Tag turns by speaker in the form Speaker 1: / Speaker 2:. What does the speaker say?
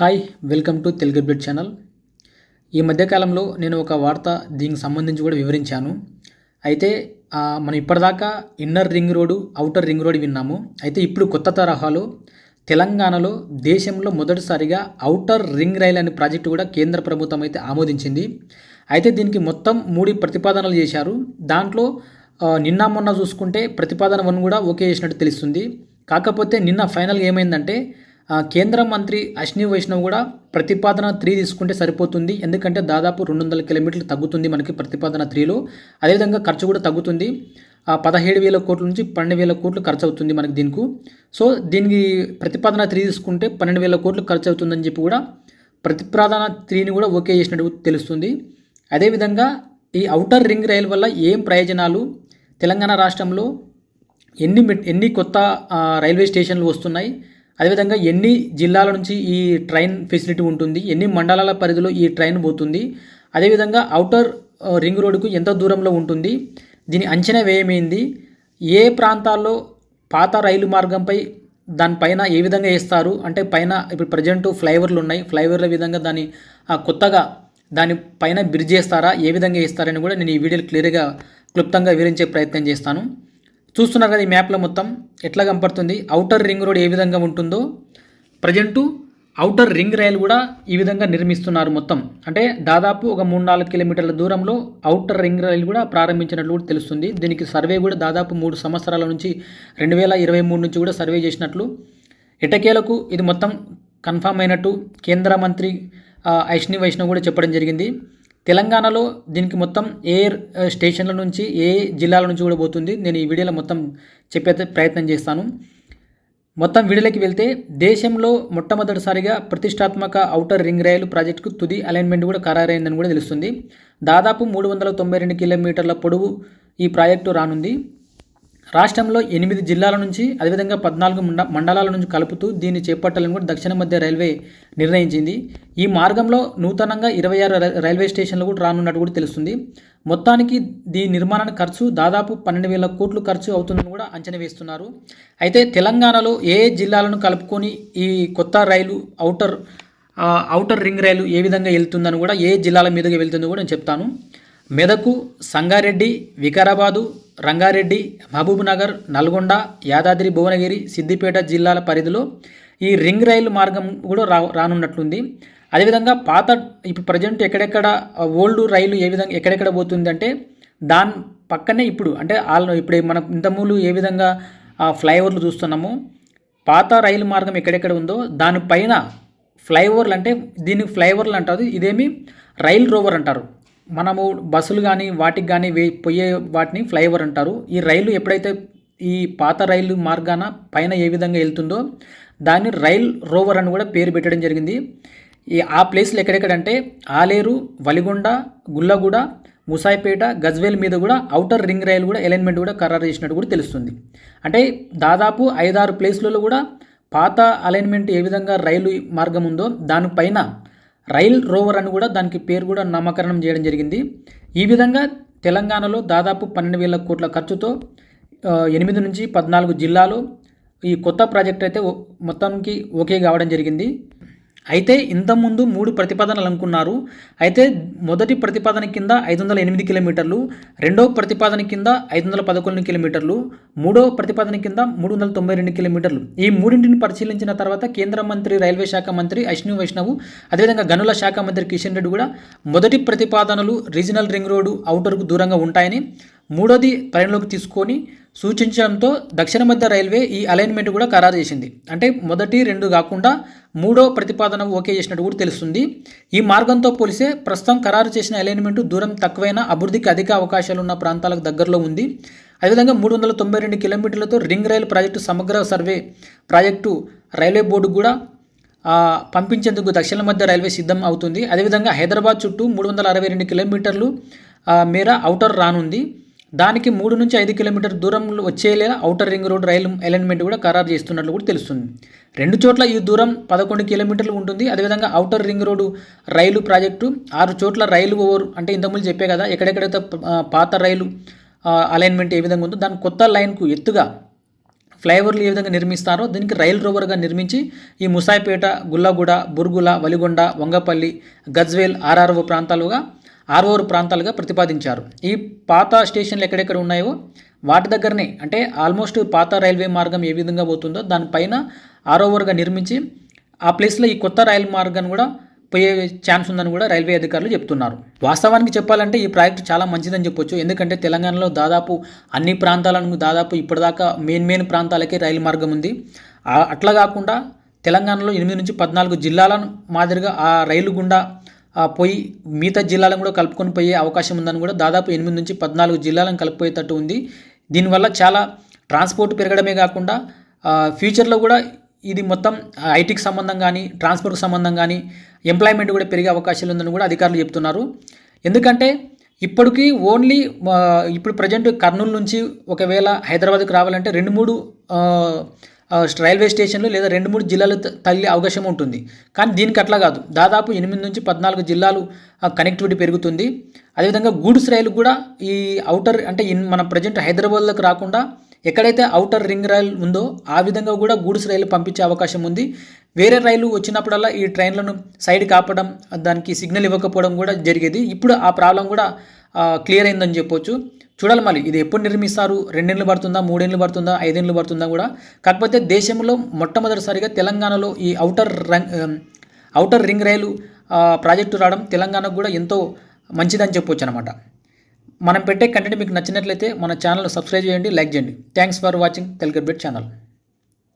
Speaker 1: Hi welcome to Telugu blood channel. ఈ మధ్యకాలంలో నేను ఒక వార్త దీనికి సంబంధించి కూడా వివరించాను. అయితే మనం ఇప్పటిదాకా inner ring road outer ring road విన్నాము. అయితే ఇప్పుడు కొత్త తరహాలో తెలంగాణలో దేశంలో మొదటిసారిగా అవుటర్ రింగ్ రైల్ అనే ప్రాజెక్టు కూడా కేంద్ర ప్రభుత్వం అయితే ఆమోదించింది. అయితే దీనికి మొత్తం మూడు ప్రతిపాదనలు చేశారు. దాంట్లో నిన్న మొన్న చూసుకుంటే ప్రతిపాదన వన్ కూడా ఓకే చేసినట్టు తెలుస్తుంది. కాకపోతే నిన్న ఫైనల్గా ఏమైందంటే కేంద్ర మంత్రి అశ్విని వైష్ణవ్ కూడా ప్రతిపాదన త్రీ తీసుకుంటే సరిపోతుంది. ఎందుకంటే దాదాపు రెండు వందల కిలోమీటర్లు తగ్గుతుంది మనకి ప్రతిపాదన త్రీలో. అదేవిధంగా ఖర్చు కూడా తగ్గుతుంది. పదహేడు వేల కోట్ల నుంచి పన్నెండు వేల కోట్లు ఖర్చు అవుతుంది మనకి దీనికి. సో దీనికి ప్రతిపాదన త్రీ తీసుకుంటే పన్నెండు వేల కోట్లు ఖర్చు అవుతుందని చెప్పి కూడా ప్రతిపాదన త్రీని కూడా ఓకే చేసినట్టు తెలుస్తుంది. అదేవిధంగా ఈ అవుటర్ రింగ్ రైల్ వల్ల ఏం ప్రయోజనాలు? తెలంగాణ రాష్ట్రంలో ఎన్ని ఎన్ని కొత్త రైల్వే స్టేషన్లు వస్తున్నాయి? అదేవిధంగా ఎన్ని జిల్లాల నుంచి ఈ ట్రైన్ ఫెసిలిటీ ఉంటుంది ఎన్ని మండలాల పరిధిలో ఈ ట్రైన్ పోతుంది అదేవిధంగా అవుటర్ రింగ్ రోడ్డుకు ఎంత దూరంలో ఉంటుంది దీని అంచనా వ్యయమైంది ఏ ప్రాంతాల్లో పాత రైలు మార్గంపై దానిపైన ఏ విధంగా వేస్తారు అంటే పైన ఇప్పుడు ప్రజెంట్ ఫ్లైఓవర్లు ఉన్నాయి ఫ్లైఓవర్ల విధంగా దాన్ని ఆ, కొత్తగా దాని పైన బ్రిడ్జ్ చేస్తారా ఏ విధంగా వేస్తారని కూడా నేను ఈ వీడియోలో క్లియర్గా క్లుప్తంగా వివరించే ప్రయత్నం చేస్తాను. చూస్తున్నారు కదా ఈ మ్యాప్లో మొత్తం ఎట్లా కనపడుతుంది? అవుటర్ రింగ్ రోడ్ ఏ విధంగా ఉంటుందో ప్రజెంటు అవుటర్ రింగ్ రైల్ కూడా ఈ విధంగా నిర్మిస్తున్నారు మొత్తం. అంటే దాదాపు ఒక మూడు నాలుగు కిలోమీటర్ల దూరంలో అవుటర్ రింగ్ రైల్ కూడా ప్రారంభించినట్లు కూడా తెలుస్తుంది. దీనికి సర్వే కూడా దాదాపు మూడు సంవత్సరాల నుంచి రెండు వేల ఇరవై మూడు నుంచి కూడా సర్వే చేసినట్లు ఇటకేలకు ఇది మొత్తం కన్ఫామ్ అయినట్టు కేంద్ర మంత్రి ఐష్ణి వైష్ణవ్ కూడా చెప్పడం జరిగింది. తెలంగాణలో దీనికి మొత్తం ఏ స్టేషన్ల నుంచి ఏ జిల్లాల నుంచి కూడా పోతుంది. నేను ఈ వీడియోలో మొత్తం చెప్పే ప్రయత్నం చేస్తాను. మొత్తం వీడియోలోకి వెళ్తే దేశంలో మొట్టమొదటిసారిగా ప్రతిష్టాత్మక ఔటర్ రింగ్ రైలు ప్రాజెక్టుకు తుది అలైన్మెంట్ కూడా ఖరారైందని కూడా తెలుస్తుంది. దాదాపు మూడు వందల తొంభై రెండు కిలోమీటర్ల పొడవు ఈ ప్రాజెక్టు రానుంది. రాష్ట్రంలో ఎనిమిది జిల్లాల నుంచి అదేవిధంగా పద్నాలుగు మండ మండలాల నుంచి కలుపుతూ దీన్ని చేపట్టాలని కూడా దక్షిణ మధ్య రైల్వే నిర్ణయించింది. ఈ మార్గంలో నూతనంగా ఇరవై ఆరు రైల్వే స్టేషన్లు కూడా రానున్నట్టు కూడా తెలుస్తుంది. మొత్తానికి దీని నిర్మాణానికి ఖర్చు దాదాపు పన్నెండు వేల కోట్లు ఖర్చు అవుతుందని కూడా అంచనా వేస్తున్నారు. అయితే తెలంగాణలో ఏ జిల్లాలను కలుపుకొని ఈ కొత్త rail outer outer outer ring rail ఏ విధంగా వెళ్తుందని కూడా ఏ జిల్లాల మీదుగా వెళ్తుందో కూడా నేను చెప్తాను. మెదకు సంగారెడ్డి వికారాబాదు రంగారెడ్డి మహబూబ్నగర్ నల్గొండ యాదాద్రి భువనగిరి సిద్దిపేట జిల్లాల పరిధిలో ఈ రింగ్ రైలు మార్గం కూడా రా రానున్నట్లుంది. అదేవిధంగా పాత ఇప్పుడు ప్రజెంట్ ఎక్కడెక్కడ ఓల్డ్ రైలు ఏ విధంగా ఎక్కడెక్కడ పోతుంది అంటే దాని పక్కనే ఇప్పుడు అంటే వాళ్ళు ఇప్పుడు మనం ఇంతమూలు ఏ విధంగా ఫ్లైఓవర్లు చూస్తున్నామో పాత రైలు మార్గం ఎక్కడెక్కడ ఉందో దానిపైన ఫ్లైఓవర్లు అంటే దీన్ని ఫ్లైఓవర్లు అంటారు ఇదేమి రైల్ రోవర్ అంటారు. మనము బస్సులు కానీ వాటికి కానీ వే పోయే వాటిని ఫ్లైఓవర్ అంటారు. ఈ రైలు ఎప్పుడైతే ఈ పాత రైలు మార్గాన పైన ఏ విధంగా వెళ్తుందో దాన్ని రైల్ రోవర్ అని కూడా పేరు పెట్టడం జరిగింది. ఈ ఆ ప్లేస్లు ఎక్కడెక్కడంటే ఆలేరు వలిగొండ గుల్లగూడ ముసాయిపేట గజ్వేల్ మీద కూడా అవుటర్ రింగ్ రైలు కూడా అలైన్మెంట్ కూడా ఖరారు చేసినట్టు కూడా తెలుస్తుంది. అంటే దాదాపు ఐదారు ప్లేస్లలో కూడా పాత అలైన్మెంట్ ఏ విధంగా రైలు మార్గం ఉందో దానిపైన రైల్ రోవర్ అని కూడా దానికి పేరు కూడా నామకరణం చేయడం జరిగింది. ఈ విధంగా తెలంగాణలో దాదాపు పన్నెండు వేల కోట్ల ఖర్చుతో ఎనిమిది నుంచి పద్నాలుగు జిల్లాలో ఈ కొత్త ప్రాజెక్ట్ అయితే మొత్తానికి ఓకే కావడం జరిగింది. అయితే ఇంతకుముందు మూడు ప్రతిపాదనలు అనుకున్నారు. అయితే మొదటి ప్రతిపాదన కింద ఐదు వందల ఎనిమిది కిలోమీటర్లు రెండవ ప్రతిపాదన కింద ఐదు వందల పదకొండు కిలోమీటర్లు మూడవ ప్రతిపాదన కింద మూడు వందల తొంభై రెండు కిలోమీటర్లు. ఈ మూడింటిని పరిశీలించిన తర్వాత కేంద్ర మంత్రి రైల్వే శాఖ మంత్రి అశ్విని వైష్ణవ్ అదేవిధంగా గనుల శాఖ మంత్రి కిషన్ రెడ్డి కూడా మొదటి ప్రతిపాదనలు రీజనల్ రింగ్ రోడ్డు అవుటర్కు దూరంగా ఉంటాయని మూడోది పరిగణలోకి తీసుకొని సూచించడంతో దక్షిణ మధ్య రైల్వే ఈ అలైన్మెంట్ కూడా ఖరారు చేసింది. అంటే మొదటి రెండు కాకుండా మూడో ప్రతిపాదన ఓకే చేసినట్టు కూడా తెలుస్తుంది. ఈ మార్గంతో పోలిస్తే ప్రస్తుతం ఖరారు చేసిన అలైన్మెంట్ దూరం తక్కువైన అభివృద్ధికి అధిక అవకాశాలు ఉన్న ప్రాంతాలకు దగ్గరలో ఉంది. అదేవిధంగా మూడు వందల తొంభై రెండు కిలోమీటర్లతో రింగ్ రైలు ప్రాజెక్టు సమగ్ర సర్వే ప్రాజెక్టు రైల్వే బోర్డు కూడా పంపించేందుకు దక్షిణ మధ్య రైల్వే సిద్ధం అవుతుంది. అదేవిధంగా హైదరాబాద్ చుట్టూ మూడు వందల అరవై రెండు కిలోమీటర్లు మేర అవుటర్ రానుంది. దానికి మూడు నుంచి ఐదు కిలోమీటర్ దూరంలో వచ్చేలా outer ring road rail alignment కూడా ఖరారు చేస్తున్నట్లు కూడా తెలుస్తుంది. రెండు చోట్ల ఈ దూరం పదకొండు కిలోమీటర్లు ఉంటుంది. అదేవిధంగా outer ring road rail project ఆరు చోట్ల రైలు ఓవర్ అంటే ఇంతకుముందు చెప్పే కదా ఎక్కడెక్కడైతే పాత రైలు అలైన్మెంట్ ఏ విధంగా ఉందో దాని కొత్త లైన్కు ఎత్తుగా ఫ్లైఓవర్లు ఏ విధంగా నిర్మిస్తారో దీనికి రైల్ రోవర్గా నిర్మించి ఈ ముసాయిపేట గుల్లగూడ బుర్గుల వలిగొండ వంగపల్లి గజ్వేల్ ఆర్ఆర్ఓ ప్రాంతాలుగా ఆర్ఓఆర్ ప్రాంతాలుగా ప్రతిపాదించారు. ఈ పాత స్టేషన్లు ఎక్కడెక్కడ ఉన్నాయో వాటి దగ్గరనే అంటే ఆల్మోస్ట్ పాత రైల్వే మార్గం ఏ విధంగా పోతుందో దానిపైన ఆర్ఓవర్గా నిర్మించి ఆ ప్లేస్లో ఈ కొత్త రైలు మార్గాన్ని కూడా పోయే ఛాన్స్ ఉందని కూడా రైల్వే అధికారులు చెప్తున్నారు. వాస్తవానికి చెప్పాలంటే ఈ ప్రాజెక్ట్ చాలా మంచిదని చెప్పొచ్చు. ఎందుకంటే తెలంగాణలో దాదాపు అన్ని ప్రాంతాలను దాదాపు ఇప్పటిదాకా మెయిన్ మెయిన్ ప్రాంతాలకే రైలు మార్గం ఉంది. అట్లా కాకుండా తెలంగాణలో ఎనిమిది నుంచి పద్నాలుగు జిల్లాలను మాదిరిగా ఆ రైలు గుండా పోయి మిగతా జిల్లాలను కూడా కలుపుకొని పోయే అవకాశం ఉందని కూడా దాదాపు ఎనిమిది నుంచి పద్నాలుగు జిల్లాలను కలిపిపోయేటట్టు ఉంది. దీనివల్ల చాలా ట్రాన్స్పోర్ట్ పెరగడమే కాకుండా ఫ్యూచర్లో కూడా ఇది మొత్తం ఐటీకి సంబంధం కానీ ట్రాన్స్పోర్ట్కి సంబంధం కానీ ఎంప్లాయ్మెంట్ కూడా పెరిగే అవకాశాలు ఉందని కూడా అధికారులు చెప్తున్నారు. ఎందుకంటే ఇప్పటికీ ఓన్లీ ఇప్పుడు ప్రజెంట్ కర్నూలు నుంచి ఒకవేళ హైదరాబాద్కి రావాలంటే రెండు మూడు రైల్వే స్టేషన్లు లేదా రెండు మూడు జిల్లాలు తగిలే అవకాశం ఉంటుంది. కానీ దీనికి అట్లా కాదు. దాదాపు ఎనిమిది నుంచి పద్నాలుగు జిల్లాలు కనెక్టివిటీ పెరుగుతుంది. అదేవిధంగా గూడ్స్ రైలు కూడా ఈ అవుటర్ అంటే ఇన్ మన ప్రజెంట్ హైదరాబాద్లోకి రాకుండా ఎక్కడైతే అవుటర్ రింగ్ రైలు ఉందో ఆ విధంగా కూడా గూడ్స్ రైలు పంపించే అవకాశం ఉంది. వేరే రైలు వచ్చినప్పుడల్లా ఈ ట్రైన్లను సైడ్ కాపడం దానికి సిగ్నల్ ఇవ్వకపోవడం కూడా జరిగేది. ఇప్పుడు ఆ ప్రాబ్లం కూడా క్లియర్ అయిందని చెప్పొచ్చు. చూడాలి మళ్ళీ. ఇది ఎప్పుడు నిర్మిస్తారు? రెండేళ్ళు పడుతుందా? మూడేళ్ళు పడుతుందా? ఐదేళ్ళు పడుతుందా కూడా? కాకపోతే దేశంలో మొట్టమొదటిసారిగా తెలంగాణలో ఈ outer ring outer ring rail project రావడం తెలంగాణకు కూడా ఎంతో మంచిదని చెప్పొచ్చు అనమాట మనం పెట్టే కంటెంట్ మీకు నచ్చినట్లయితే మన ఛానల్ సబ్స్క్రైబ్ చేయండి లైక్ చేయండి. Thanks for watching. Telugu channel.